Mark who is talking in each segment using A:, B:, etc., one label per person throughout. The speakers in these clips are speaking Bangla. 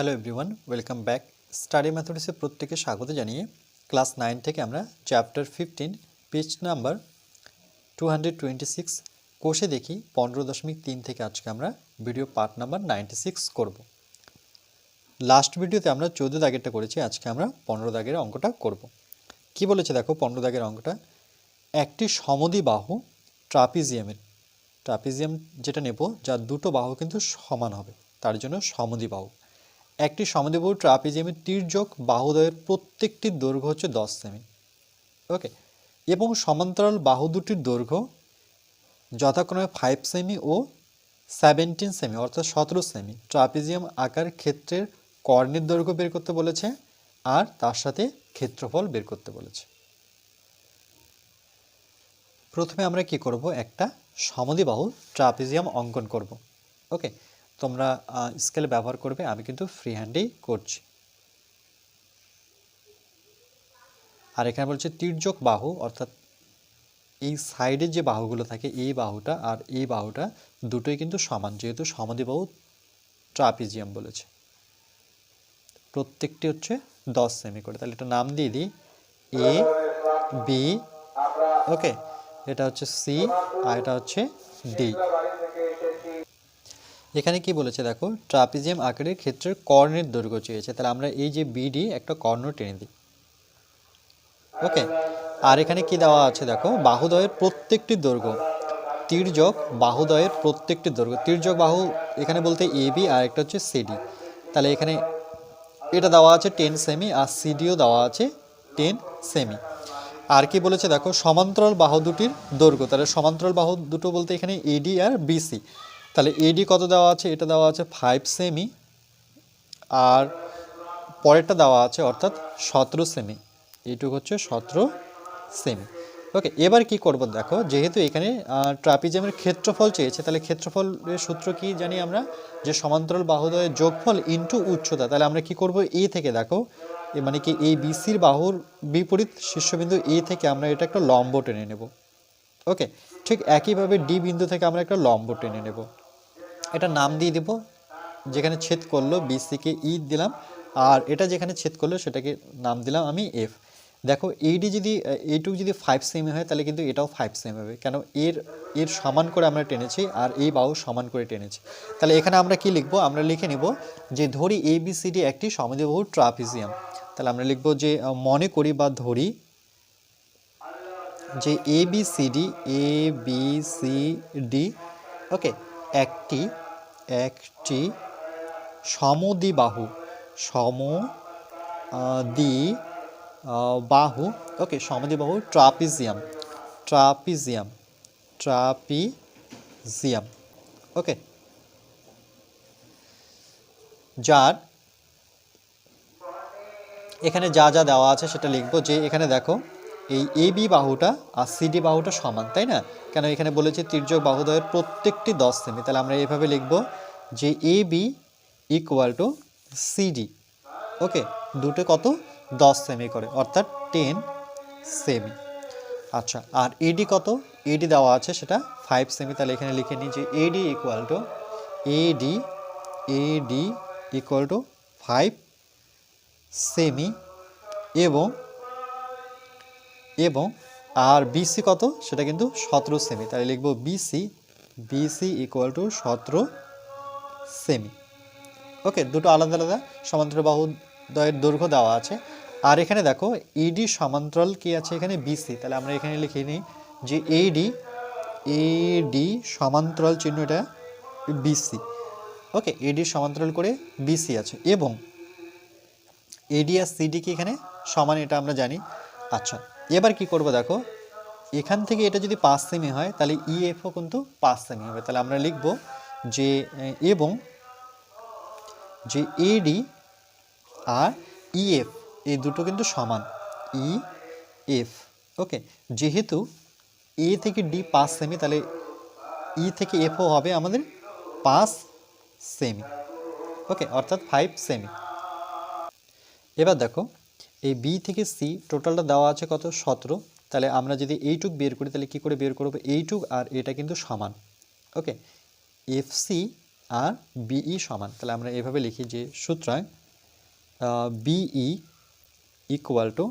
A: Hello everyone welcome back study ম্যাথমেটিক্সে প্রত্যেকে স্বাগত জানিয়ে ক্লাস নাইন থেকে আমরা chapter fifteen page number two hundred twenty six কোষে দেখি পনেরো দশমিক তিন থেকে আজকে আমরা video part number ninety six করব লাস্ট ভিডিওতে আমরা চৌদ্দ দাগেরটা করেছি, আজকে আমরা পনেরো দাগের অঙ্কটা করব। কি বলেছে দেখো পনেরো দাগের অঙ্কটা? একটি সমদি বাহু ট্রাপিজিয়ামের ট্রাপিজিয়াম যেটা নেব, যার দুটো বাহু কিন্তু সমান হবে, তার জন্য সমদি বাহু। একটি সমদ্বিবাহু ট্রাপিজিয়ামের তির্যক বাহুদয়ের প্রত্যেকটির দৈর্ঘ্য হচ্ছে দশ সেমি। ওকে, এবং সমান্তরাল বাহু দুটির দৈর্ঘ্য যথাক্রমে ফাইভ সেমি ও সেভেন্টিন সেমি, অর্থাৎ সতেরো সেমি। ট্রাপিজিয়াম আকার ক্ষেত্রের কর্ণের দৈর্ঘ্য বের করতে বলেছে আর তার সাথে ক্ষেত্রফল বের করতে বলেছে। প্রথমে আমরা কি করব? একটা সমদ্বিবাহু ট্রাপিজিয়াম অঙ্কন করব। ওকে তোমরা স্কেল ব্যবহার করবে, আমি কিন্তু ফ্রি হ্যান্ডেই করছি। আর এখানে বলছে তির্যক বাহু, অর্থাৎ এই সাইডের যে বাহুগুলো থাকে, এই বাহুটা আর এই বাহুটা দুটোই কিন্তু সমান, যেহেতু সমাধিবাহু ট্রাপিজিয়াম বলেছে। প্রত্যেকটি হচ্ছে দশ সেমি করে। তাহলে এটা নাম দিয়ে দিই। এ বি ওকে এটা হচ্ছে সি আর এটা হচ্ছে ডি এখানে কি বলেছে দেখো, ট্রাপিজিয়াম আকারের ক্ষেত্রে কর্ণের দৈর্ঘ্য চেয়েছে। তাহলে আমরা এই যে বিডি একটা কর্ণ টেনে দিই। ওকে আর এখানে কি দেওয়া আছে দেখো, বাহুদয়ের প্রত্যেকটি দৈর্ঘ্য। তির্যক বাহুদয়ের প্রত্যেকটি দৈর্ঘ্য। তির্যক বাহু এখানে বলতে এ বি আর একটা হচ্ছে সিডি তাহলে এখানে এটা দেওয়া আছে টেন সেমি আর সিডিও দেওয়া আছে টেন সেমি আর কি বলেছে দেখো, সমান্তরাল বাহু দুটির দৈর্ঘ্য। তাহলে সমান্তরাল বাহু দুটো বলতে এখানে এডি আর বিসি তাহলে এডি কত দেওয়া আছে? এটা দেওয়া আছে ফাইভ সেমি আর পরেরটা দেওয়া আছে অর্থাৎ সতেরো সেমি এইটুকু হচ্ছে সতেরো সেমি ওকে এবার কি করব দেখো? যেহেতু এখানে ট্রাপিজামের ক্ষেত্রফল চেয়েছে, তাহলে ক্ষেত্রফলের সূত্র কি জানি আমরা? যে সমান্তরাল বাহুদয়ের যোগফল ইনটু উচ্চতা। তাহলে আমরা কি করব? এ থেকে দেখো, এ মানে কি এই বিসির বাহুর বিপরীত শীর্ষবিন্দু এ থেকে আমরা এটা একটা লম্ব টেনে নেব। ওকে ঠিক একইভাবে ডি বিন্দু থেকে আমরা একটা লম্ব টেনে নেব। এটা নাম দিয়ে দেব। যেখানে ছেদ করল বিসিকে ই দিলাম। আর এটা যেখানে ছেদ করল, সেটাকে নাম দিলাম আমি এফ দেখো এইডি যদি এইটুকু যদি ফাইভ সেমি হয়, তাহলে কিন্তু এটাও ফাইভ সেমি হবে। কেন? এর এর সমান করে আমরা টেনেছি, আর এই বাহু সমান করে টেনেছি। তাহলে এখানে আমরা কি লিখব? আমরা লিখে নেব যে ধরি এ বি সি ডি একটি সমদ্বিবাহু ট্রাপিজিয়াম। তাহলে আমরা লিখব যে মনে করি বা ধরি যে A B C D A B C D okay একটি একটি সমদ্বিবাহু সম দ্বি বাহু ওকে সমদ্বিবাহু ট্রাপিজিয়াম ট্রাপিজিয়াম ট্রাপিজিয়াম, ওকে। যার, এখানে যা যা দেওয়া আছে সেটা লিখব, যে এখানে দেখো এই এ বি বাহুটা আর সিডি বাহুটা সমান, তাই না? কেন এখানে বলেছে তির্যক বাহুদয়ের প্রত্যেকটি দশ সেমি তাহলে আমরা এভাবে লিখব যে A B equal to C D okay দুটো কত? দশ সেমি করে, অর্থাৎ টেন সেমি আচ্ছা আর এডি কত? এডি দেওয়া আছে সেটা ফাইভ সেমি তাহলে এখানে লিখে নিই যে A D equal to A D A D equal to five semi এবং এবং আর বিসি কত? সেটা কিন্তু সতেরো সেমি তাহলে লিখব B C B C equal to সতেরো সেমি ওকে দুটো আলাদা আলাদা সমান্তরাল বাহু দয়ের দৈর্ঘ্য দেওয়া আছে। আর এখানে দেখো ইডি সমান্তরাল কি আছে এখানে? বিসি তাহলে আমরা এখানে লিখে নিই যে এডি এডি সমান্তরাল চিহ্ন এটা বিসি ওকে এডি সমান্তরাল করে বিসি আছে। এবং এডি আর সিডি কি এখানে? সমান এটা আমরা জানি। আচ্ছা এবার কি করব দেখো? এখান থেকে এটা যদি পাঁচ সেমি হয়, তাহলে ইএফও কিন্তু পাঁচ সেমি হবে। তাহলে আমরা লিখব যে এবং যে এডি আর ইএফ এই দুটো কিন্তু সমান। ই এফ ওকে যেহেতু এ থেকে ডি পাঁচ সেমি, তাহলে ই থেকে এফও হবে আমাদের পাঁচ সেমি ওকে অর্থাৎ ফাইভ সেমি। এবার দেখো এই বি থেকে সি টোটালটা দেওয়া আছে কত? সতেরো। তাহলে আমরা যদি এইটুক বের করি, তাহলে কী করে বের করব? এইটুক আর এটা কিন্তু সমান। ওকে? এফ সি আর বিই সমান। তাহলে আমরা এভাবে লিখি যে সুতরাং B E equal to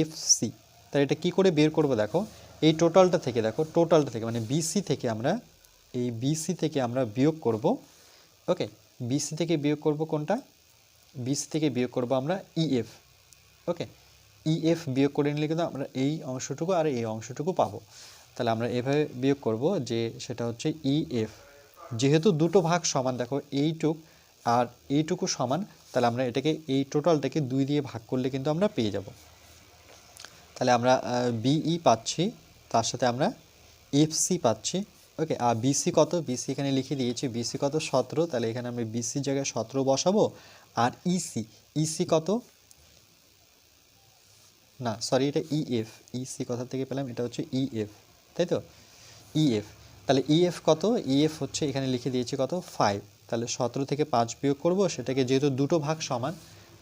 A: F C তাহলে এটা কী করে বের করব দেখো? এই টোটালটা থেকে দেখো টোটালটা থেকে মানে বিসি থেকে আমরা, এই বিসি থেকে আমরা বিয়োগ করব। ওকে? বিসি থেকে বিয়োগ করব কোনটা? বিসি থেকে বিয়োগ করব আমরা ইএফ ওকে ইএফ বিয়োগ করে নিলে কিন্তু আমরা এই অংশটুকু আর এই অংশটুকু পাবো। তাহলে আমরা এভাবে বিয়োগ করব যে সেটা হচ্ছে ইএফ যেহেতু দুটো ভাগ সমান, দেখো এইটুক আর এইটুকু সমান, তাহলে আমরা এটাকে এই টোটালটাকে দুই দিয়ে ভাগ করলে কিন্তু আমরা পেয়ে যাব। তাহলে আমরা বিই পাচ্ছি, তার সাথে আমরা এফসি পাচ্ছি। ওকে আর বিসি কত? বিসি এখানে লিখে দিয়েছি বিসি কত? সতেরো। তাহলে এখানে আমরা বিসির জায়গায় সতেরো বসাবো, আর ইসি ইসি কত? না সরি এটা ইএফ ইসি কোথা থেকে পেলাম? এটা হচ্ছে ইএফ তাই তো? ইএফ তাহলে ইএফ কত? ইএফ হচ্ছে এখানে লিখে দিয়েছি কত? ফাইভ তাহলে সতেরো থেকে পাঁচ বিয়োগ করব, সেটাকে যেহেতু দুটো ভাগ সমান,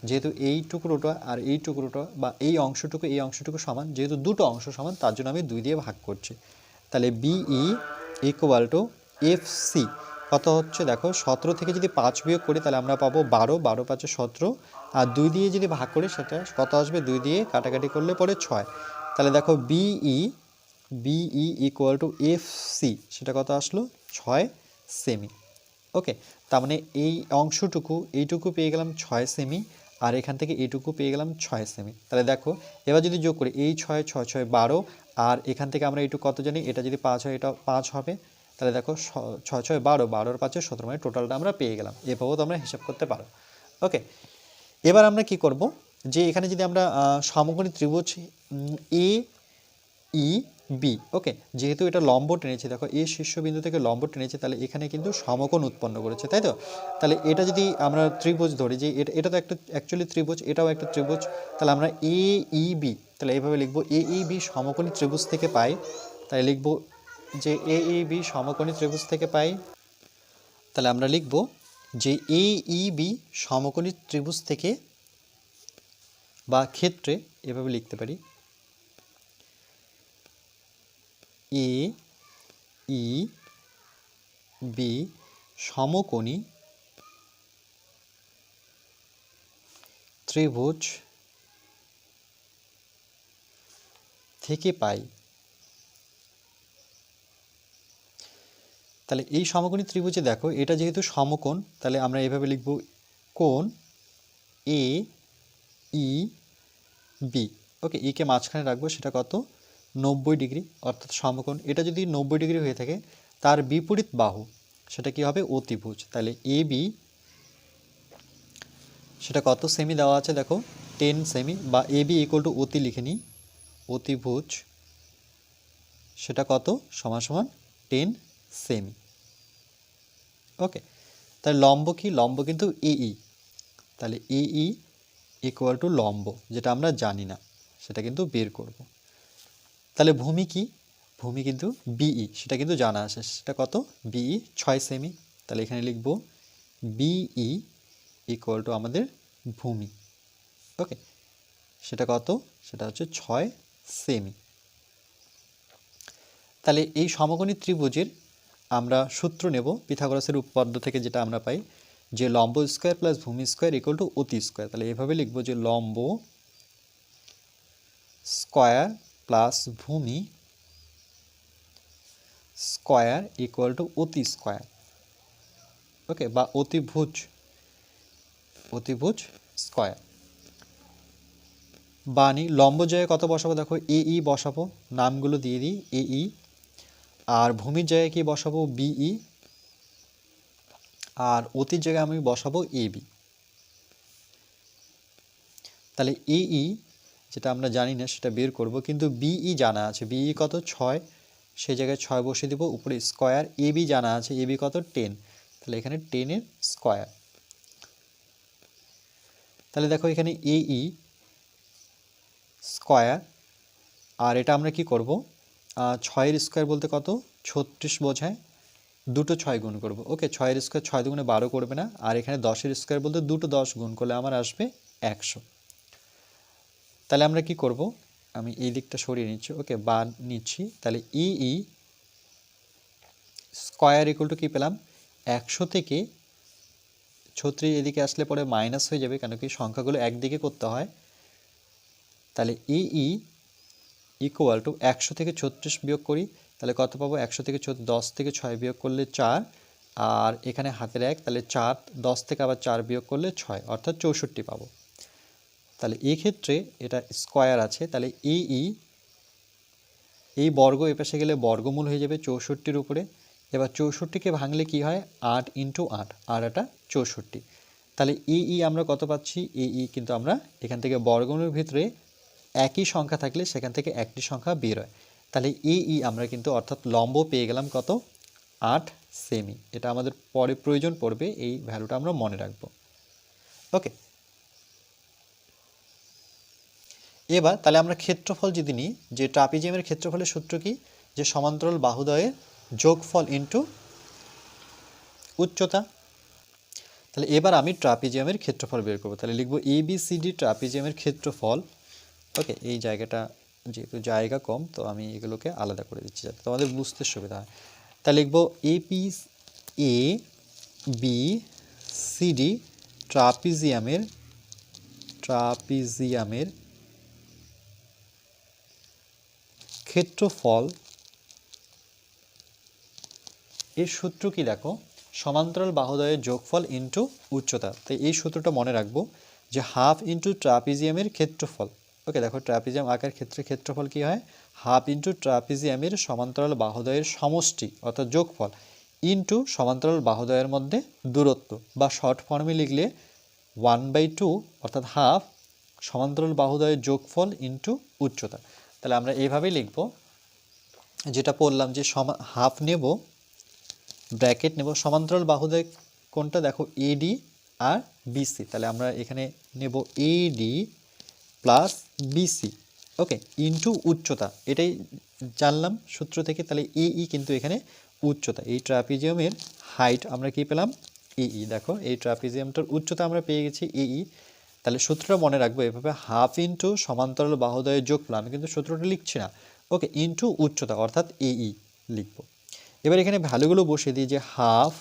A: যেহেতু এই টুকরোটা আর এই টুকরোটা বা এই অংশটুকু এই অংশটুকু সমান, যেহেতু দুটো অংশ সমান, তার জন্য আমি দুই দিয়ে ভাগ করছি। তাহলে B E equal to F C কত হচ্ছে? দেখো, সতেরো থেকে যদি পাঁচ বিয়োগ করি, তাহলে আমরা পাবো বারো বারো পাঁচে সতেরো। আর দুই দিয়ে যদি ভাগ করি, সেটা কত আসবে? দুই দিয়ে কাটাকাটি করলে পরে ছয়। তাহলে দেখো B E B E equal to F C সেটা কত আসলো? ছয় সেমি ওকে তার মানে এই অংশটুকু, এইটুকু পেয়ে গেলাম ছয় সেমি আর এখান থেকে এইটুকু পেয়ে গেলাম ছয় সেমি তাহলে দেখো, এবার যদি যোগ করি, এই ছয় ছয় ছয়, বারো, আর এখান থেকে আমরা এইটুকু কত জানি? এটা যদি পাঁচ হয় এটা পাঁচ হবে। তাহলে দেখো ছয় ছয়, বারো, বারোর পাঁচে সতেরো মানে টোটালটা আমরা পেয়ে গেলাম। এভাবেও তোমরা হিসাব করতে পারো। ওকে এবার আমরা কি করব? যে এখানে যদি আমরা সমকোণী ত্রিভুজ এ ই বি ওকে যেহেতু এটা লম্ব টেনেছে, দেখো এ শীর্ষবিন্দু থেকে লম্ব টেনেছে, তাহলে এখানে কিন্তু সমকোণ উৎপন্ন করেছে, তাই তো? তাহলে এটা যদি আমরা ত্রিভুজ ধরি, যে এটা এটা তো একটা অ্যাকচুয়ালি ত্রিভুজ, এটাও একটা ত্রিভুজ, তাহলে আমরা এ ই বি তাহলে এইভাবে লিখব এ ই বি সমকোণী ত্রিভুজ থেকে পাই তাই লিখব যে এ ই বি সমকোণী ত্রিভুজ থেকে পাই, তাহলে আমরা লিখব যে এ ই বি সমকোণী ত্রিভুজ থেকে বা ক্ষেত্রে এভাবে লিখতে পারি। এ ই বি সমকোণী ত্রিভুজ থেকে পাই। তাহলে এই সমকোণী ত্রিভুজে দেখো, এটা যেহেতু সমকোণ, তাহলে আমরা এভাবে লিখব কোণ এ ই বি। ওকে ইকে মাঝখানে রাখব, সেটা কত? নব্বই ডিগ্রি, অর্থাৎ সমকোণ। এটা যদি নব্বই ডিগ্রি হয়ে থাকে, তার বিপরীত বাহু, সেটা কি হবে? অতিভুজ। তাহলে এ বি, সেটা কত? সেমি দেওয়া আছে, দেখো টেন সেমি বা এ বি ইকুয়াল টু অতি লিখে নিই। অতিভুজ, সেটা কত? সমান সমান টেন সেমি ওকে তাহলে লম্ব কি? লম্ব কিন্তু এই তাহলে এই ইকুয়াল টু লম্ব, যেটা আমরা জানি না, সেটা কিন্তু বের করব। তাহলে ভূমি কি? ভূমি কিন্তু বিই সেটা কিন্তু জানা আছে। সেটা কত? বিই ছয় সেমি তাহলে এখানে লিখব বিই ইকুয়াল টু আমাদের ভূমি। ওকে সেটা কত? সেটা হচ্ছে ছয় সেমি তাহলে এই সমকোণী ত্রিভুজের আমরা সূত্র নেব, পিথাগোরাসের উপপাদ্য থেকে যেটা আমরা পাই, যে লম্ব স্কোয়ার প্লাস ভূমি স্কোয়ার ইকুয়াল টু অতি স্কোয়ার। তাহলে এভাবে লিখব যে লম্ব স্কোয়ার প্লাস ভূমি স্কোয়ার ইকুয়াল টু অতি স্কোয়ার। ওকে বা অতিভুজ অতিভুজ স্কোয়ার। বানি লম্ব জায়গায় কত বসাবো? দেখো, এ ই বসাবো, নামগুলো দিয়ে দিই, এ ই আর ভূমির জায়গায় কি বসাবো? বিই আর অতির জায়গায় আমি বসাবো এ বি। তাহলে এ ই, যেটা আমরা জানি না, সেটা বের করব। কিন্তু বিই জানা আছে। বিই কত? ছয়। সেই জায়গায় ছয় বসিয়ে দেবো। উপরে স্কোয়ার। এ বি জানা আছে। এ বি কত? টেন। তাহলে এখানে টেনের স্কোয়ার। তাহলে দেখো এখানে এ ই স্কোয়ার। আর এটা আমরা কি করব? ছয়ের স্কোয়ার বলতে কত? ছত্রিশ বোঝায়। দুটো ছয় গুণ করব। ওকে, ছয়ের স্কোয়ার ছয় দুগুণে বারো করবে না। আর এখানে দশের স্কোয়ার বলতে দুটো দশ গুণ করলে আমার আসবে একশো। তাহলে আমরা কি করব? আমি এই দিকটা সরিয়ে নিচ্ছি। ওকে বা নিচ্ছি। তাহলে E E square equal to কী পেলাম? একশো থেকে ছত্রিশ এদিকে আসলে পরে মাইনাস হয়ে যাবে, কেন কি সংখ্যাগুলো একদিকে করতে হয়। তাহলে ই ইকুয়াল টু একশো থেকে ছত্রিশ বিয়োগ করি, তাহলে কত পাবো? একশো থেকে দশ থেকে ছয় বিয়োগ করলে চার, আর এখানে হাতের এক, তাহলে চার, দশ থেকে আবার চার বিয়োগ করলে ছয়, অর্থাৎ চৌষট্টি পাবো। তাহলে এই ক্ষেত্রে এটা স্কোয়ার আছে, তাহলে এই এই বর্গ এপাশে গেলে বর্গমূল হয়ে যাবে চৌষট্টির উপরে। এবার চৌষট্টিকে ভাঙলে কি হয়? আট ইন্টু আট, আর এটা চৌষট্টি। তাহলে ই আমরা কত পাচ্ছি? ই কিন্তু আমরা এখান থেকে বর্গমূলের ভিতরে একই সংখ্যা থাকলে সেখান থেকে একটি সংখ্যা বের হয়। তাহলে এই ই আমরা কিন্তু অর্থাৎ লম্ব পেয়ে গেলাম কত? আট সেমি। এটা আমাদের পরে প্রয়োজন পড়বে, এই ভ্যালুটা আমরা মনে রাখব। ওকে। এবার তাহলে আমরা ক্ষেত্রফল যদি নিই, যে ট্রাপিজিয়ামের ক্ষেত্রফলের সূত্র কি? যে সমান্তরাল বাহুদয়ের যোগফল ইন্টু উচ্চতা। তাহলে এবার আমি ট্রাপিজিয়ামের ক্ষেত্রফল বের করব। তাহলে লিখব এবিসিডি ট্রাপিজিয়ামের ক্ষেত্রফল ওকে এই জায়গাটা যেহেতু জায়গা কম, তো আমি এগুলোকে আলাদা করে দিচ্ছি যাতে তোমাদের বুঝতে সুবিধা হয়। তাহলে লিখব A P A B C D ট্রাপিজিয়ামের ট্রাপিজিয়ামের ক্ষেত্রফল। এর সূত্র কি দেখো? সমান্তরাল বাহুদয়ের যোগফল ইন্টু উচ্চতা। তো এই সূত্রটা মনে রাখব যে হাফ ইন্টু ট্রাপিজিয়ামের ক্ষেত্রফল। ওকে দেখো ট্রাপিজিয়াম আঁকার ক্ষেত্রে ক্ষেত্রফল কি হয়? হাফ ইন্টু ট্রাপিজিয়ামের সমান্তরাল বাহুদয়ের সমষ্টি, অর্থাৎ যোগফল ইন্টু সমান্তরাল বাহুদয়ের মধ্যে দূরত্ব, বা শর্ট ফর্মে লিখলে ওয়ান বাই টু অর্থাৎ হাফ সমান্তরাল বাহুদয়ের যোগফল ইন্টু উচ্চতা। তাহলে আমরা এইভাবেই লিখব, যেটা পড়লাম যে সমা হাফ নেব ব্র্যাকেট নেব, সমান্তরাল বাহুদয় কোনটা? দেখো এডি আর বিসি তাহলে আমরা এখানে নেব A D plus B C. Okay into উচ্চতা। এটাই জানলাম সূত্র থেকে, তাহলে এই কিন্তু এখানে উচ্চতা। এই ট্রাপিজিয়ামের হাইট আমরা কি পেলাম? এই দেখো, এই ট্রাপিজিয়ামটার উচ্চতা আমরা পেয়ে গেছি এই তাহলে সূত্রটা মনে রাখব, এভাবে হাফ ইন্টু সমান্তরাল বাহুদয়ের যোগফল, আমি কিন্তু সূত্রটা লিখছি না। ওকে ইন্টু উচ্চতা, অর্থাৎ এই লিখব। এবার এখানে ভ্যালুগুলো বসিয়ে দিই যে হাফ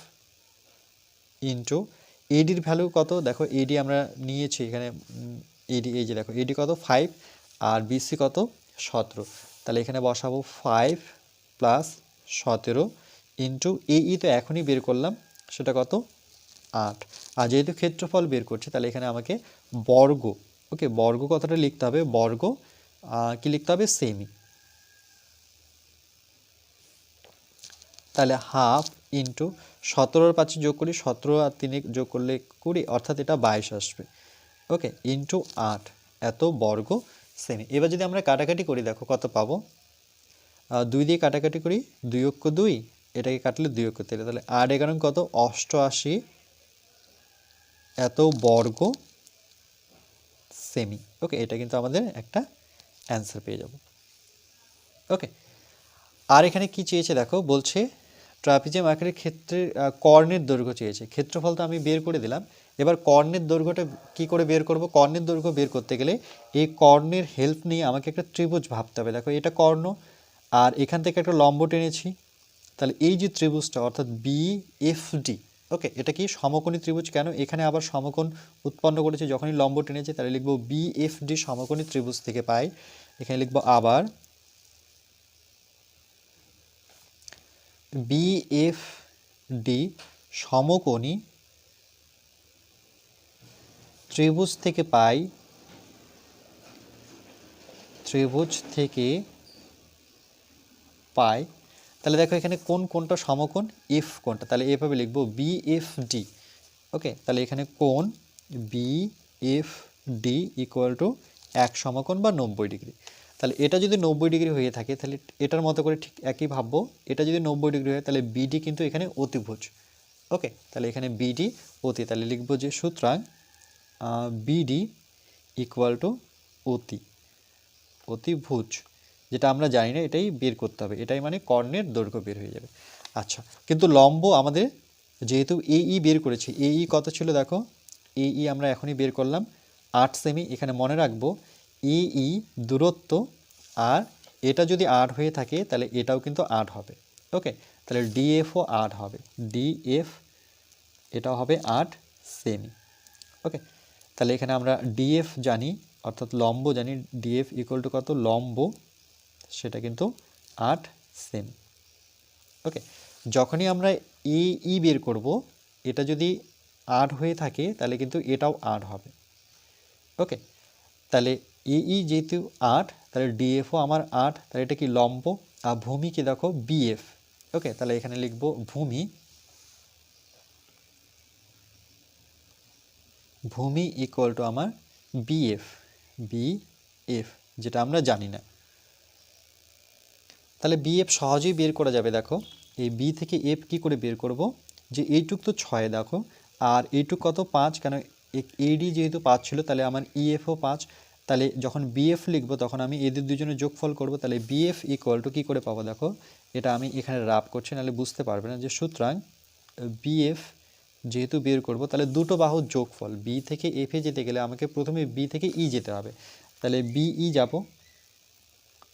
A: ইন্টু এডির ভ্যালু কত? দেখো এডি আমরা নিয়েছি, এখানে এডি, এই যে দেখো, এডি কত? ফাইভ আর বিসি কত? সতেরো। তাহলে এখানে বসাবো ফাইভ প্লাস সতেরো ইন্টু এই তো এখনই বের করলাম। সেটা কত? আট। আর যেহেতু ক্ষেত্রফল বের করছে, তাহলে এখানে আমাকে বর্গ ওকে বর্গ কথাটা লিখতে হবে? বর্গ কি লিখতে হবে? সেমি তাহলে হাফ ইন্টু সতেরোর পাঁচে যোগ করি, সতেরো আর তিনে যোগ করলে কুড়ি, অর্থাৎ এটা বাইশ আসবে। ওকে ইন্টু আট, এত বর্গ সেমি এবার যদি আমরা কাটাকাটি করি, দেখো কত পাবো? দুই দিয়ে কাটাকাটি করি, দুই অক্ষ দুই, এটাকে কাটলে দুই অক্ষ তেলে তাহলে আট এগারো কত? অষ্টআশি। এত বর্গ সেমি ওকে, এটা কিন্তু আমাদের একটা অ্যান্সার পেয়ে যাব। ওকে, আর এখানে কি চেয়েছে দেখো? বলছে ট্রাপিজিয়াম আকারের ক্ষেত্রে কর্ণের দৈর্ঘ্য চেয়েছে। ক্ষেত্রফল তো আমি বের করে দিলাম। এবার কর্ণের দৈর্ঘ্যটা কি করে বের করব? কর্ণের দৈর্ঘ্য বের করতে গেলে এই কর্ণের হেল্প নিয়ে আমাকে একটা ত্রিভুজ ভাবতে হবে। দেখো, এটা কর্ণ, আর এখান থেকে একটা লম্ব টেনেছি। তাহলে এই যে ত্রিভুজটা, অর্থাৎ বি এফ ডি ওকে এটা কি সমকোণী ত্রিভুজ কেন? এখানে আবার সমকোণ উৎপন্ন করেছে, যখনই লম্ব টেনেছে, তাহলে লিখব ডি সমকোণী ত্রিভুজ থেকে পাই। এখানে লিখব আবার বি এফ ডি সমকোণী ত্রিভুজ থেকে পাই, ত্রিভুজ থেকে পাই, তাহলে দেখো এখানে কোন কোনটা সমকোণ? এফ কোনটা তাহলে এভাবে লিখব বি এফ ডি ওকে তাহলে এখানে কোন B F D equal to এক সমকোণ বা নব্বই ডিগ্রি। তাহলে এটা যদি নব্বই ডিগ্রি হয়ে থাকে, তাহলে এটার মতো করে ঠিক একই ভাববো। এটা যদি নব্বই ডিগ্রি হয়, তাহলে বিডি কিন্তু এখানে অতিভুজ। ওকে তাহলে এখানে বিডি অতি। তাহলে লিখব যে সুতরাং বিডি ইকুয়াল টু অতি অতিভুজ যেটা আমরা জানি না, এটাই বের করতে হবে। এটাই মানে কর্ণের দৈর্ঘ্য বের হয়ে যাবে। আচ্ছা কিন্তু লম্ব আমাদের যেহেতু এই বের করেছি এই কত ছিল দেখো? এই আমরা এখনই বের করলাম, আট সেমি এখানে মনে রাখব ই দূরত্ব, আর এটা যদি আট হয়ে থাকে, তাহলে এটাও কিন্তু আট হবে। ওকে, তাহলে ডিএফও আট হবে। ডিএফ এটাও হবে আট সেমি ওকে তাহলে এখানে আমরা ডিএফ জানি, অর্থাৎ লম্ব জানি ডিএফ ইকুয়াল টু কত? লম্ব, সেটা কিন্তু আট সেম ওকে যখনই আমরা এ, ই বের করব, এটা যদি আট হয়ে থাকে, তাহলে কিন্তু এটাও আট হবে। ওকে তাহলে এ, ই যেহেতু আট, তাহলে ডিএফও আমার আট, তাহলে এটা কি লম্ব? আর ভূমি কি দেখো বিএফ ওকে তাহলে এখানে লিখব ভূমি ভূমি ইকুয়াল টু আমার বিএফ বিএফ যেটা আমরা জানি না। তাহলে বিএফ সহজেই বের করা যাবে, দেখো। এই বি থেকে এফ কি করে বের করব? যে এইটুক তো ছয়, দেখো। আর এইটুক কত? পাঁচ, কেন এডি যেহেতু পাঁচ ছিল, তাহলে আমার ইএফও পাঁচ। তাহলে যখন বিএফ লিখব, তখন আমি এদের দুজনের যোগফল করব। তাহলে বিএফ ইকুয়াল টু কী করে পাবো, দেখো? এটা আমি এখানে রাপ করছি, নাহলে বুঝতে পারবে না যে সুতরাং বিএফ যেহেতু বের করব, তাহলে দুটো বাহুর যোগফল বি থেকে এফে যেতে গেলে আমাকে প্রথমে বি থেকে ই যেতে হবে। তাহলে বিই যাব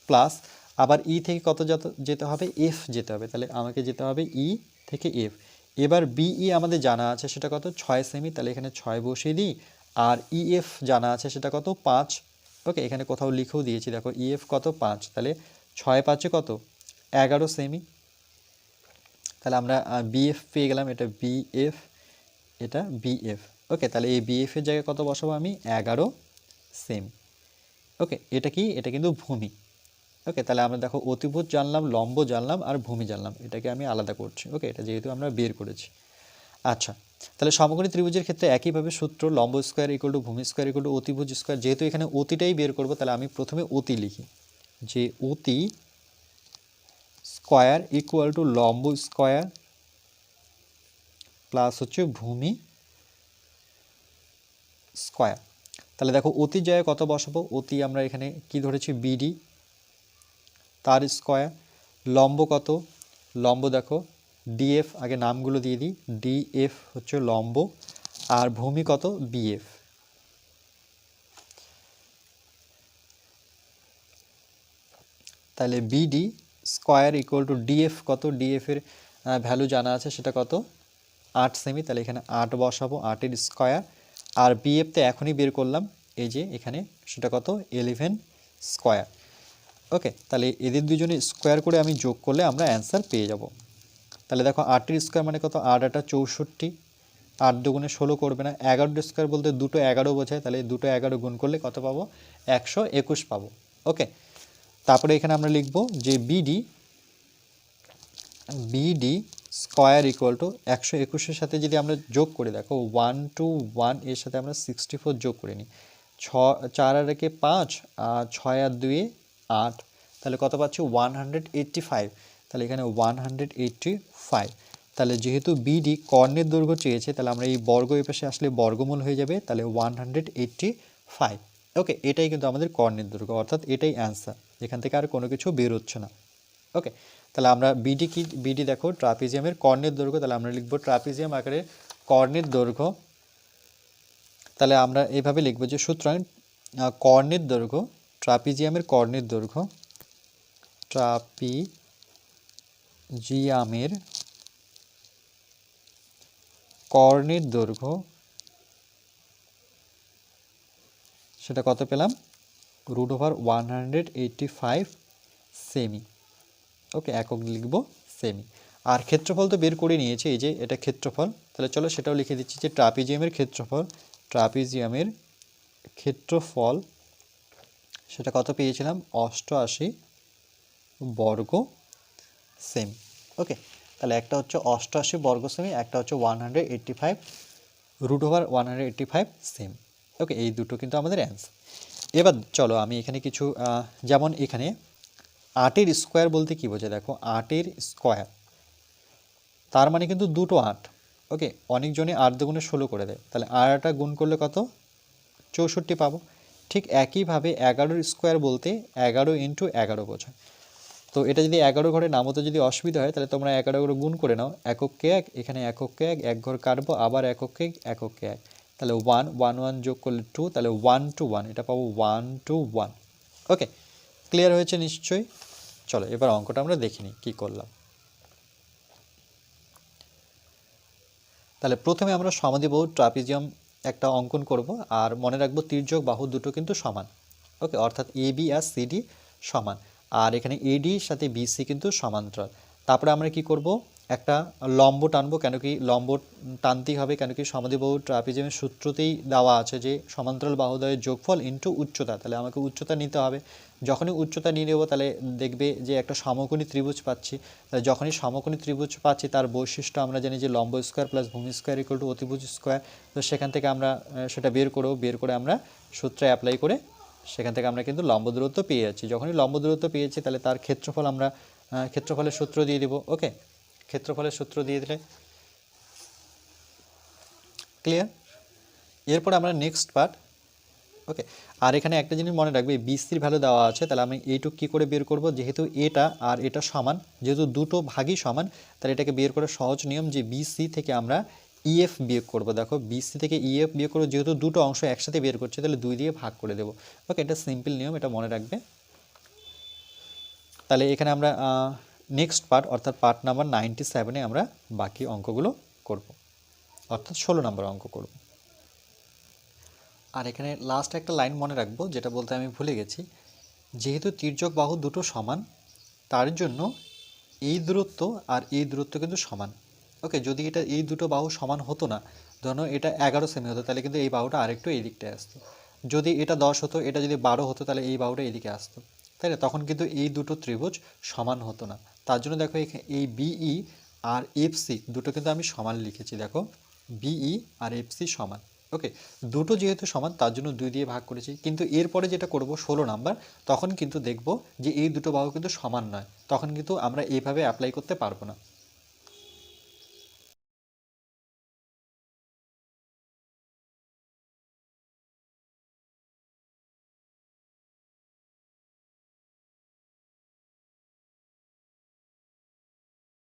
A: প্লাস আবার ই থেকে কত যত- যেতে হবে? এফ যেতে হবে। তাহলে আমাকে যেতে হবে ই থেকে এফ এবার বিই আমাদের জানা আছে সেটা কত? ছয় সেমি, তাহলে এখানে ছয় বসিয়ে দিই। আর ইএফ জানা আছে সেটা কত? পাঁচ। ওকে, এখানে কোথাও লিখেও দিয়েছি, দেখো ইএফ কত? পাঁচ। তাহলে ছয় পাঁচে কত? এগারো সেমি। তাহলে আমরা বিএফ পেয়ে গেলাম, এটা বিএফ এটা বিএফ ওকে তাহলে এই বিএফ এর জায়গায় কত বসাবো আমি? এগারো সেম ওকে এটা কি? এটা কিন্তু ভূমি। ওকে তাহলে আমরা দেখো অতিভুজ জানলাম, লম্ব জানলাম আর ভূমি জানলাম। এটাকে আমি আলাদা করছি। ওকে এটা যেহেতু আমরা বের করেছি। আচ্ছা তাহলে সমকোণী ত্রিভুজের ক্ষেত্রে একইভাবে সূত্র লম্ব স্কোয়ার ইকুয়াল টু ভূমি স্কোয়ার ইকুয়াল টু অতিভুজ স্কোয়ার যেহেতু এখানে অতিটাই বের করব, তাহলে আমি প্রথমে অতি লিখি। যে অতি স্কোয়ার ইকুয়াল টু লম্ব স্কোয়ার প্লাস হচ্ছে ভূমি স্কোয়ার। তাহলে দেখো অতির জায়গায় কত বসাবো? অতি আমরা এখানে কি ধরেছি? বিডি তার স্কোয়ার। লম্ব কত? লম্ব দেখো ডিএফ আগে নামগুলো দিয়ে দিই। ডিএফ হচ্ছে লম্ব, আর ভূমি কত? বিএফ তাহলে BD square equal to DF কত? ডিএফ এর ভ্যালু জানা আছে, সেটা কত? আট সেমি তাহলে এখানে আট বসাবো, আটের স্কোয়ার আর বিএফ তো এখনই বের করলাম, এই যে এখানে সেটা কত? এলিভেন স্কোয়ার ওকে তাহলে এদের দুজনে স্কোয়ার করে আমি যোগ করলে আমরা অ্যান্সার পেয়ে যাব। তাহলে দেখো, আটের স্কোয়ার মানে কত? আট আটা চৌষট্টি। আট দুগুণে ষোলো করবে না। এগারোটা স্কোয়ার বলতে দুটো এগারো বোঝায়, তাহলে দুটো এগারো গুণ করলে কত পাবো? একশো একুশ পাবো। ওকে তারপরে এখানে আমরা লিখব যে BD BD square equal to একশো একুশের সাথে যদি আমরা যোগ করে, দেখো ওয়ান টু ওয়ানের সাথে আমরা সিক্সটি ফোর যোগ করে নিই। ছ, চার আর একে পাঁচ আর ছয় আর দুয়ে আট। তাহলে কত পাচ্ছি? ওয়ান হান্ড্রেড এইট্টি ফাইভ তাহলে এখানে ওয়ান হান্ড্রেড এইট্টি ফাইভ তাহলে যেহেতু বিডি কর্ণের দৈর্ঘ্য চেয়েছে, তাহলে আমরা এই বর্গ এই পাশে আসলে বর্গমূল হয়ে যাবে, তাহলে one hundred eighty five okay এটাই কিন্তু আমাদের কর্ণের দৈর্ঘ্য, অর্থাৎ এটাই অ্যান্সার এখান থেকে আর কোনো কিছু বেরোচ্ছে না। ওকে তাহলে আমরা বিডি কি বিডি দেখো, ট্রাপিজিয়ামের কর্ণের দৈর্ঘ্য, তাহলে আমরা লিখব ট্রাপিজিয়াম আকারে কর্ণের দৈর্ঘ্য। তাহলে আমরা এইভাবে লিখব যে সুতরাং কর্ণের দৈর্ঘ্য, ট্রাপিজিয়ামের কর্ণের দৈর্ঘ্য, ট্রাপিজিয়ামের কর্ণের দৈর্ঘ্য, সেটা কত পেলাম? রুট ওভার ওয়ান সেমি ওকে, একক লিখব সেমি আর ক্ষেত্রফল তো বের করে নিয়েছে, এই যে এটা ক্ষেত্রফল। তাহলে চলো সেটাও লিখে দিচ্ছি যে ট্রাপিজিয়ামের ক্ষেত্রফল ট্রাপিজিয়ামের ক্ষেত্রফল, সেটা কত পেয়েছিলাম? অষ্টআশি বর্গ সেমি ওকে, তাহলে একটা হচ্ছে অষ্টআশি বর্গ সেমি একটা হচ্ছে one hundred eighty five root over one hundred eighty five same okay, এই দুটো কিন্তু আমাদের অ্যান্সার এবার চলো আমি এখানে কিছু যেমন এখানে আটের স্কোয়ার বলতে কি বোঝায়? দেখো আটের স্কোয়ার। তার মানে কিন্তু দুটো আট। ওকে অনেকজনে আট দুগুণে ষোলো করে দেয়। তাহলে আটটা গুণ করলে কত? চৌষট্টি পাবো। ঠিক একইভাবে এগারোর স্কোয়ার বলতে এগারো ইন্টু এগারো বোঝায়। তো এটা যদি এগারো ঘরে নামতে যদি অসুবিধা হয় তাহলে তোমরা এগারো ঘরে গুণ করে নাও। একককে এক এখানে একককে এক এক ঘর কাটবো আবার একককে এক, একককে এক। তাহলে ওয়ান ওয়ান ওয়ান যোগ করলে টু তাহলে ওয়ান টু ওয়ান এটা পাবো one two one okay clear হয়েছে নিশ্চয়ই? চলো, এবার অঙ্কটা আমরা দেখে নিই কী করলাম। তাহলে প্রথমে আমরা সমাধিবাহু ট্রাপিজিয়াম একটা অঙ্কন করব, আর মনে রাখব তির্যক বাহু দুটো কিন্তু সমান। ওকে, অর্থাৎ এ, বি আর সিডি সমান। আর এখানে এডির সাথে বিসি কিন্তু সমান্তরাল। তারপরে আমরা কি করব? একটা লম্ব টানবো কেন কি লম্ব টানতেই হবে কেন কি সমাধিবাহু ট্রাপিজিয়ামের সূত্রতেই দেওয়া আছে যে সমান্তরাল বাহুদয়ের যোগফল ইন্টু উচ্চতা। তাহলে আমাকে উচ্চতা নিতে হবে। যখনই উচ্চতা নিয়ে নেব, তাহলে দেখবে যে একটা সমকোণী ত্রিভুজ পাচ্ছি। তাহলে যখনই সমকোণী ত্রিভুজ পাচ্ছি, তার বৈশিষ্ট্য আমরা জানি যে লম্ব স্কোয়ার প্লাস ভূমি স্কোয়ার ইকুয়াল টু অতিভুজ স্কোয়ার তো সেখান থেকে আমরা সেটা বের করব। বের করে আমরা সূত্রে অ্যাপ্লাই করে সেখান থেকে আমরা কিন্তু লম্ব দূরত্ব পেয়ে যাচ্ছি। যখনই লম্ব দূরত্ব পেয়েছি, তাহলে তার ক্ষেত্রফল আমরা ক্ষেত্রফলের সূত্র দিয়ে দিব। ওকে ক্ষেত্রফলের সূত্র দিয়ে দিলে। ক্লিয়ার এরপর আমরা নেক্সট পার্ট ওকে আর এখানে একটা জিনিস মনে রাখবে বিসির ভ্যালু দেওয়া আছে, তাহলে আমি এইটুক কী করে বের করব? যেহেতু এটা আর এটা সমান, যেহেতু দুটো ভাগই সমান, তাহলে এটাকে বের করার সহজ নিয়ম যে বিসি থেকে আমরা ইএফ বিয়োগ করব। দেখো বিসি থেকে ইএফ বিয়োগ করব যেহেতু দুটো অংশ একসাথে বের করছে, তাহলে দুই দিয়ে ভাগ করে দেবো। ওকে এটা সিম্পল নিয়ম, এটা মনে রাখবে। তাহলে এখানে আমরা নেক্সট পার্ট অর্থাৎ পার্ট নাম্বার নাইনটি সেভেনে আমরা বাকি অঙ্কগুলো করব। অর্থাৎ ষোলো নম্বর অঙ্ক করব। আর এখানে লাস্ট একটা লাইন মনে রাখব, যেটা বলতে আমি ভুলে গেছি। যেহেতু তির্যক বাহু দুটো সমান, তার জন্য এই দূরত্ব আর এই দূরত্ব কিন্তু সমান। ওকে যদি এটা এই দুটো বাহু সমান হতো না, ধরো এটা এগারো সেমি হতো, তাহলে কিন্তু এই বাহুটা আরেকটু এই দিকটায় আসতো। যদি এটা দশ হতো, এটা যদি বারো হতো, তাহলে এই বাহুটা এদিকে আসতো। তাই না? তখন কিন্তু এই দুটো ত্রিভুজ সমান হতো না। তার জন্য দেখো এই বিই আর এফসি দুটো কিন্তু আমি সমান লিখেছি, দেখো। বিই আর এফসি সমান ওকে দুটো যেহেতু সমান, তার জন্য দুই দিয়ে ভাগ করেছি। কিন্তু এরপরে যেটা করব, ষোলো নাম্বার, তখন কিন্তু দেখব যে এই দুটো বাহু কিন্তু সমান নয়। তখন কিন্তু আমরা এইভাবে অ্যাপ্লাই করতে পারব না।